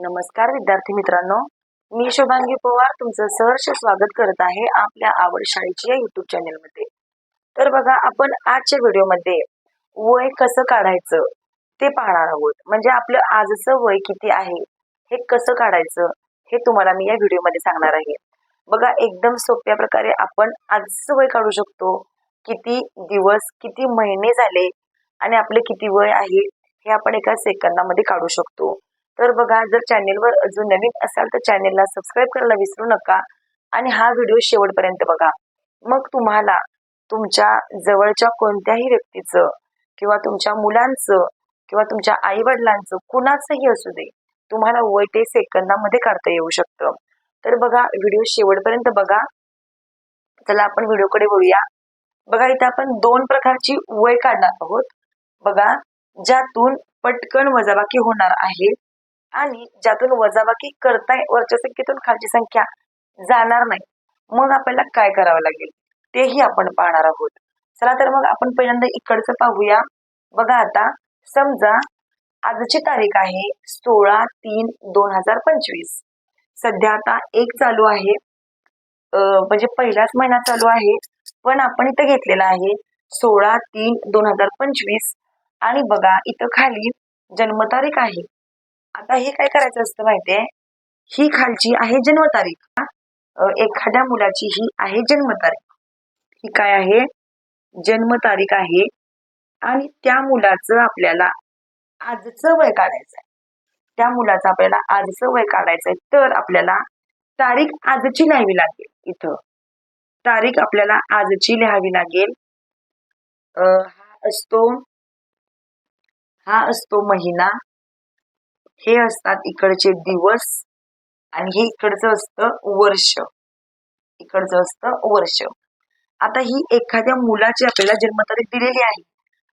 नमस्कार विद्यार्थी मित्रांनो. मी शुभांगी पवार तुमचं सहर्ष स्वागत करत आहे आपल्या आवड शाळेची या युट्यूब चॅनेलमध्ये तर बघा आपण आजच्या व्हिडिओमध्ये वय कसं काढायचं ते पाहणार आहोत. म्हणजे आपलं आजचं वय किती आहे हे कसं काढायचं हे तुम्हाला मी या व्हिडिओमध्ये सांगणार आहे. बघा एकदम सोप्या प्रकारे आपण आजचं वय काढू शकतो. किती दिवस किती महिने झाले आणि आपले किती वय आहे हे आपण एका सेकंदामध्ये काढू शकतो. तर बघा जर चॅनेलवर अजून नवीन असाल तर चॅनेलला सबस्क्राईब करायला विसरू नका आणि हा व्हिडिओ शेवटपर्यंत बघा. मग तुम्हाला तुमच्या जवळच्या कोणत्याही व्यक्तीचं किंवा तुमच्या मुलांचं किंवा तुमच्या आई वडिलांचं कुणाचंही असू दे तुम्हाला वय ते सेकंदामध्ये काढता येऊ शकतं. तर बघा व्हिडिओ शेवटपर्यंत बघा. चला आपण व्हिडिओकडे वळूया. बघा इथे आपण दोन प्रकारची वय काढणार आहोत. बघा ज्यातून पटकन वजाबाकी होणार आहे. आणि ज्यातून वजाबाकी करताय वरच्या संख्येतून खालची संख्या जाणार नाही. मग आपल्याला काय करावं लागेल? तेही आपण पाहणार आहोत. चला तर मग आपण पहिल्यांदा इकडचं पाहूया. बघा आता समजा आजची तारीख आहे सोळा तीन दोन हजार पंचवीस. सध्या आता एक चालू आहे. म्हणजे पहिलाच महिना चालू आहे. पण आपण इथं घेतलेला आहे सोळा तीन दोन हजार पंचवीस. आणि बघा इथं खाली जन्मतारीख आहे. आता हे काय करायचं असतं माहितीये? ही खालची आहे जन्मतारीख. एखाद्या मुलाची ही आहे जन्मतारीख. ही काय आहे? जन्मतारीख आहे. आणि त्या मुलाचं आपल्याला आजचं वय काढायचं आहे. त्या मुलाचं आपल्याला आजचं वय काढायचंय तर आपल्याला तारीख आजची लिहावी लागेल इथं. तारीख आपल्याला आजची लिहावी लागेल. हा असतो हा असतो महिना. हे असतात इकडचे दिवस आणि हे इकडचं असतं वर्ष. इकडचं असतं वर्ष. आता ही एखाद्या मुलाची आपल्याला जन्मतारीख दिलेली आहे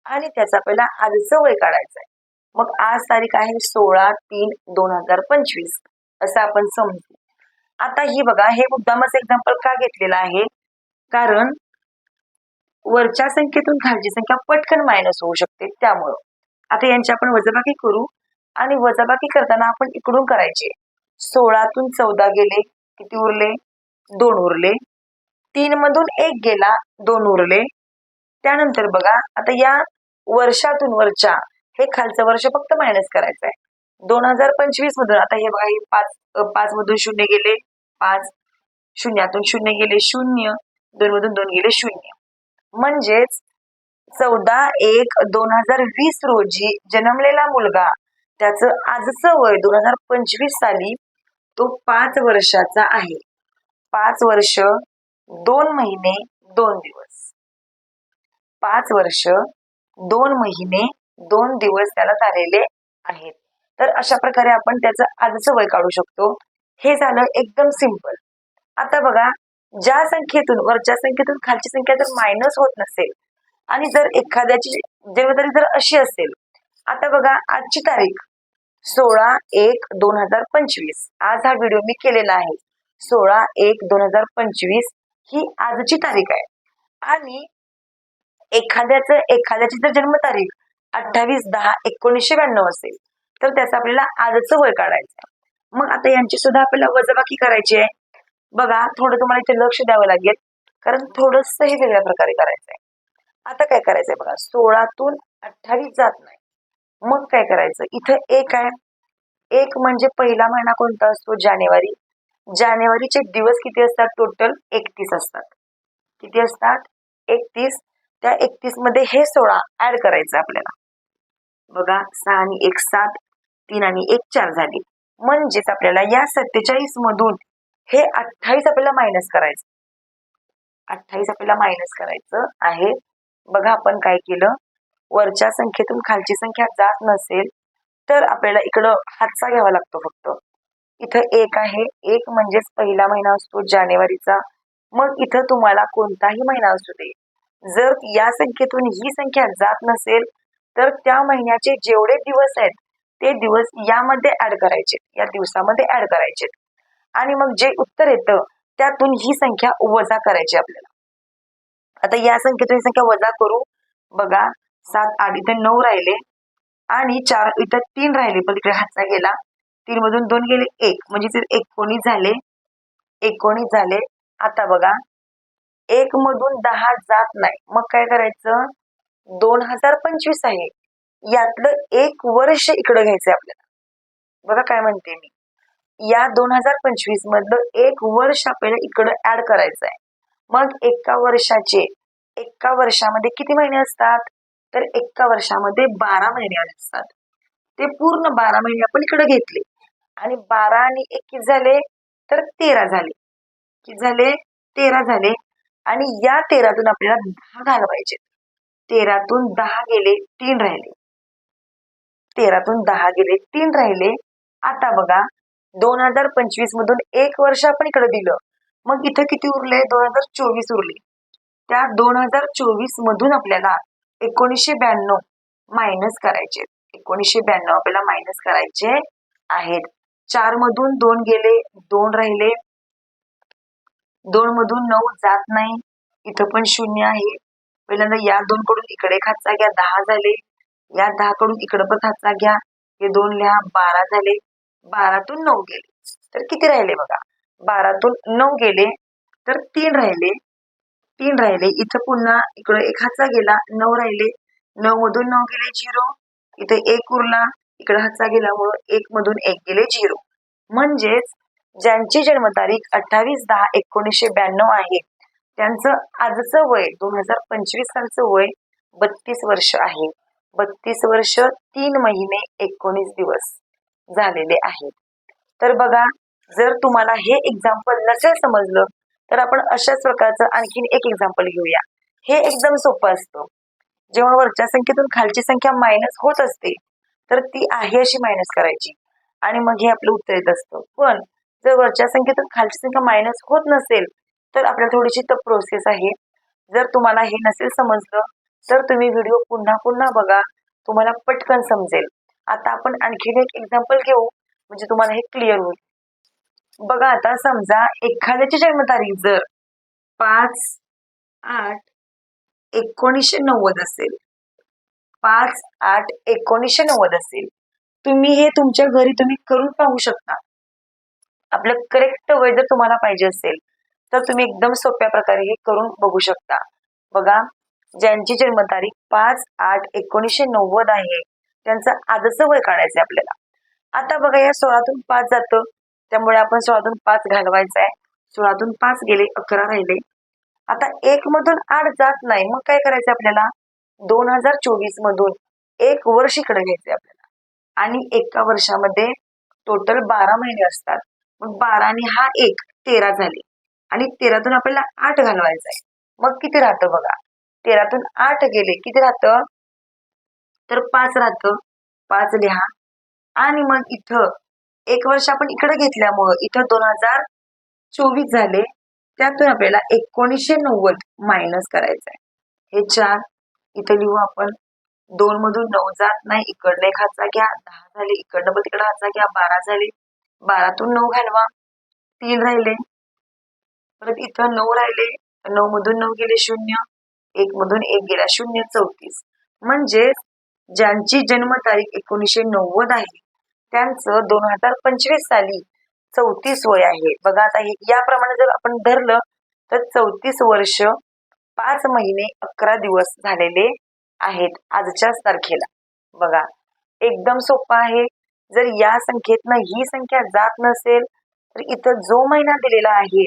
आणि त्याचा आपल्याला आजचं वय काढायचं आहे. मग आज तारीख आहे सोळा तीन दोन हजार पंचवीस असं आपण समजू. आता ही बघा हे मुद्दामच एक्झाम्पल का घेतलेलं आहे? कारण वरच्या संख्येतून खालची संख्या पटकन मायनस होऊ शकते त्यामुळं. आता यांची आपण वजबाकी करू. आणि वजाबाकी करताना आपण इकडून करायचे. सोळातून चौदा गेले किती उरले? दोन उरले. तीन मधून एक गेला दोन उरले. त्यानंतर बघा आता या वर्षातून वरच्या हे खालचं वर्ष फक्त मायनस करायचं आहे. दोन हजार पंचवीस मधून आता हे बघा हे पाच पाच मधून शून्य गेले. पाच शून्यातून शून्य गेले शून्य. दोन मधून दोन गेले शून्य. म्हणजेच चौदा एक दोन हजार वीस रोजी जन्मलेला मुलगा त्याचं आजचं वय दोन हजार पंचवीस साली तो पाच वर्षाचा आहे. पाच वर्ष दोन महिने दोन दिवस. पाच वर्ष दोन महिने दोन दिवस त्याला झालेले आहेत. तर अशा प्रकारे आपण त्याचं आजचं वय काढू शकतो. हे झालं एकदम सिंपल. आता बघा ज्या संख्येतून वरच्या संख्येतून खालची संख्या जर मायनस होत नसेल आणि जर एखाद्याची जन्मतारीख जर अशी असेल आता बघा आजची तारीख. सोळा एक दोन हजार पंचवीस. आज हा व्हिडिओ मी केलेला आहे. सोळा एक दोन हजार पंचवीस ही आजची तारीख आहे. आणि एखाद्याचं एखाद्याची जर जन्मतारीख अठ्ठावीस दहा एकोणीसशे ब्याण्णव असेल तर त्याचं आपल्याला आजचं वय काढायचं आहे. मग आता यांची सुद्धा आपल्याला वजाबाकी करायची आहे. बघा थोडं तुम्हाला इथे लक्ष द्यावं लागेल. कारण थोडस हे वेगळ्या प्रकारे करायचं आहे आता काय करायचंय बघा सोळातून अठ्ठावीस जात नाही. मग काय करायचं? इथं एक आहे. एक म्हणजे पहिला महिना कोणता असतो? जानेवारी. जानेवारीचे दिवस किती असतात? टोटल एकतीस असतात. किती असतात? एकतीस. त्या एकतीसमध्ये हे सोळा ऍड करायचं आपल्याला. बघा सहा आणि एक सात तीन आणि एक चार झाली. म्हणजेच आपल्याला या सत्तेचाळीस मधून हे अठ्ठावीस आपल्याला मायनस करायचं. अठ्ठावीस आपल्याला मायनस करायचं आहे. बघा आपण काय केलं? वरच्या संख्येतून खालची संख्या जात नसेल तर आपल्याला इकडं हातचा घ्यावा लागतो फक्त. इथं एक आहे. एक म्हणजेच पहिला महिना असतो जानेवारीचा. मग इथं तुम्हाला कोणताही महिना असू दे. जर या संख्येतून ही संख्या जात नसेल तर त्या महिन्याचे जेवढे दिवस आहेत ते दिवस यामध्ये ऍड करायचे. या दिवसामध्ये ऍड करायचे. आणि मग जे उत्तर येतं त्यातून ही संख्या वजा करायची आपल्याला. आता या संख्येतून ही संख्या वजा करू. बघा सात आठ इथे नऊ राहिले. आणि चार इथं तीन राहिले. पण तिकडे हातचा गेला. तीन मधून दोन गेले एक. म्हणजे ते एकोणीस झाले. एकोणीस झाले. आता बघा. एक मधून दहा जात नाही. मग काय करायचं? दोन हजार पंचवीस आहे. यातलं एक वर्ष इकडं घ्यायचंय आपल्याला. बघा काय म्हणते मी. या दोन हजार पंचवीस मधलं एक वर्ष आपल्याला इकडं ऍड करायचं आहे मग एका वर्षाचे एका वर्षामध्ये किती महिने असतात? तर एका वर्षामध्ये बारा महिने असतात. ते पूर्ण बारा महिने आपण इकडे घेतले. आणि बारा आणि एक झाले तर तेरा झाले. कि झाले तेरा झाले. आणि या तेरातून आपल्याला दहा घालवायचे. तेरातून दहा गेले तीन राहिले. तेरातून दहा गेले तीन राहिले. आता बघा दोन हजार पंचवीस मधून एक वर्ष आपण इकडे दिलं. मग इथं किती उरले? दोन हजार चोवीस उरले. त्या दोन हजार चोवीस मधून आपल्याला एकोणीसशे ब्याण्णव मायनस करायचे. एकोणीसशे ब्याण्णव आपल्याला मायनस करायचे आहेत. चार मधून दोन गेले दोन राहिले. दोन मधून नऊ जात नाही. इथं पण शून्य आहे. पहिल्यांदा या दोन कडून इकडे खाचा घ्या दहा झाले. या दहा कडून इकडे पण खाचा घ्या. हे दोन लिहा बारा झाले. बारातून नऊ गेले. तर किती राहिले बघा? बारातून नऊ गेले तर तीन राहिले. तीन राहिले. इथं पुन्हा इकडे एक हाचा गेला नऊ राहिले. नऊ मधून नऊ गेले झिरो. इथे एक उरला इकडे हाचा गेल्यामुळं एक मधून एक गेले झिरो. म्हणजेच ज्यांची जन्मतारीख अठ्ठावीस दहा एकोणीसशे ब्याण्णव आहे त्यांचं आजचं वय दोन हजार पंचवीस सालचं वय बत्तीस वर्ष आहे. बत्तीस वर्ष तीन महिने एकोणीस दिवस झालेले आहेत. तर बघा जर तुम्हाला हे एक्झाम्पल नसेल समजलं तर आपण अशाच प्रकारचं आणखीन एक एक्झाम्पल घेऊया. हे एकदम सोपं असतं. जेव्हा वरच्या संख्येतून खालची संख्या मायनस होत असते तर ती आहे अशी मायनस करायची. आणि मग हे आपलं उत्तर येत असतं. पण जर वरच्या संख्येतून खालची संख्या मायनस होत नसेल तर आपल्याला थोडीशी तर प्रोसेस आहे. जर तुम्हाला हे नसेल समजलं तर तुम्ही व्हिडिओ पुन्हा पुन्हा बघा. तुम्हाला पटकन समजेल. आता आपण आणखीन एक एक्झाम्पल घेऊ. म्हणजे तुम्हाला हे क्लिअर होईल. बघा आता समजा एखाद्याची जन्मतारीख जर पाच आठ एकोणीसशे नव्वद असेल पाच आठ एकोणीसशे नव्वद असेल तुम्ही हे तुमच्या घरी तुम्ही करून पाहू शकता. आपलं करेक्ट वय जर तुम्हाला पाहिजे असेल तर तुम्ही एकदम सोप्या प्रकारे हे करून बघू शकता. बघा ज्यांची जन्मतारीख पाच आठ एकोणीसशे नव्वद आहे त्यांचं आजचं वय काढायचं आहे आपल्याला. आता बघा या सोळातून पाच जातं. त्यामुळे आपण सोळातून पाच घालवायचं आहे सोळातून पाच गेले अकरा राहिले. आता एक मधून आठ जात नाही. मग काय करायचं आपल्याला? दोन हजार चोवीस मधून एक वर्ष इकडे घ्यायचंय आपल्याला. आणि एका वर्षामध्ये टोटल बारा महिने असतात. मग बारा आणि हा एक तेरा झाले. आणि तेरातून आपल्याला आठ घालवायचं आहे मग किती राहतं बघा? तेरातून आठ गेले किती राहतं? तर पाच राहतं. पाच लिहा. आणि मग इथं एक वर्ष आपण इकडे घेतल्यामुळं इथं दोन हजार चोवीस झाले त्यातून आपल्याला एकोणीसशे नव्वद मायनस करायचं आहे. हे चार इथं लिहू आपण. दोन मधून नऊ जात नाही इकडनं एक हातचा घ्या दहा झाले इकडनं पण तिकडे हातचा घ्या बारा झाले बारातून नऊ घालवा तीन राहिले परत इथं नऊ राहिले नऊ मधून नऊ गेले शून्य एक मधून एक गेला शून्य चौतीस. म्हणजे ज्यांची जन्मतारीख एकोणीसशे नव्वद आहे त्यांचं दोन हजार पंचवीस साली चौतीस वय आहे. बघा आता हे याप्रमाणे जर आपण धरलं तर चौतीस वर्ष पाच महिने अकरा दिवस झालेले आहेत आजच्याच तारखेला. बघा एकदम सोपं आहे. जर या संख्येतनं ही संख्या जात नसेल तर इथं जो महिना दिलेला आहे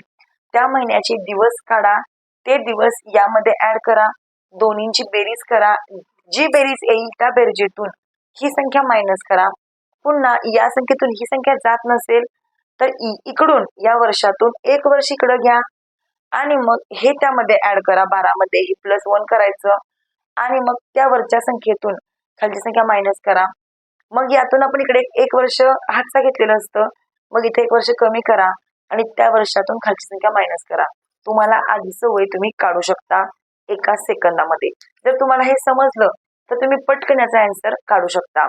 त्या महिन्याचे दिवस काढा. ते दिवस यामध्ये ऍड करा. दोन्हींची बेरीज करा. जी बेरीज येईल त्या बेरजेतून ही संख्या मायनस करा. पुन्हा या संख्येतून ही संख्या जात नसेल तर इकडून या वर्षातून एक वर्ष इकडं घ्या. आणि मग हे त्यामध्ये ऍड करा. बारामध्ये हे प्लस वन करायचं. आणि मग त्या वरच्या संख्येतून खालची संख्या मायनस करा. मग यातून आपण इकडे एक वर्ष हातचा घेतलेलं असतं. मग इथे एक वर्ष कमी करा. आणि त्या वर्षातून खालची संख्या मायनस करा. तुम्हाला आधीचं वय तुम्ही काढू शकता एका सेकंदामध्ये. जर तुम्हाला हे समजलं तर तुम्ही पटकन याचा आन्सर काढू शकता.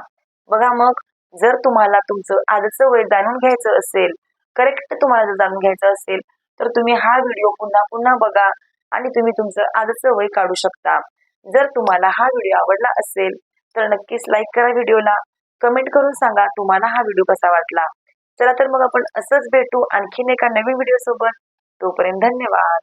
बघा मग जर तुम्हाला तुमचं आजचं वय जाणून घ्यायचं असेल करेक्ट तुम्हाला जर जाणून घ्यायचं असेल तर तुम्ही हा व्हिडिओ पुन्हा पुन्हा बघा आणि तुम्ही तुमचं आजचं वय काढू शकता. जर तुम्हाला हा व्हिडिओ आवडला असेल तर नक्कीच लाईक करा व्हिडिओला कमेंट करून सांगा तुम्हाला हा व्हिडिओ कसा वाटला. चला तर मग आपण असंच भेटू आणखीन एका नवीन व्हिडिओ सोबत. तोपर्यंत धन्यवाद.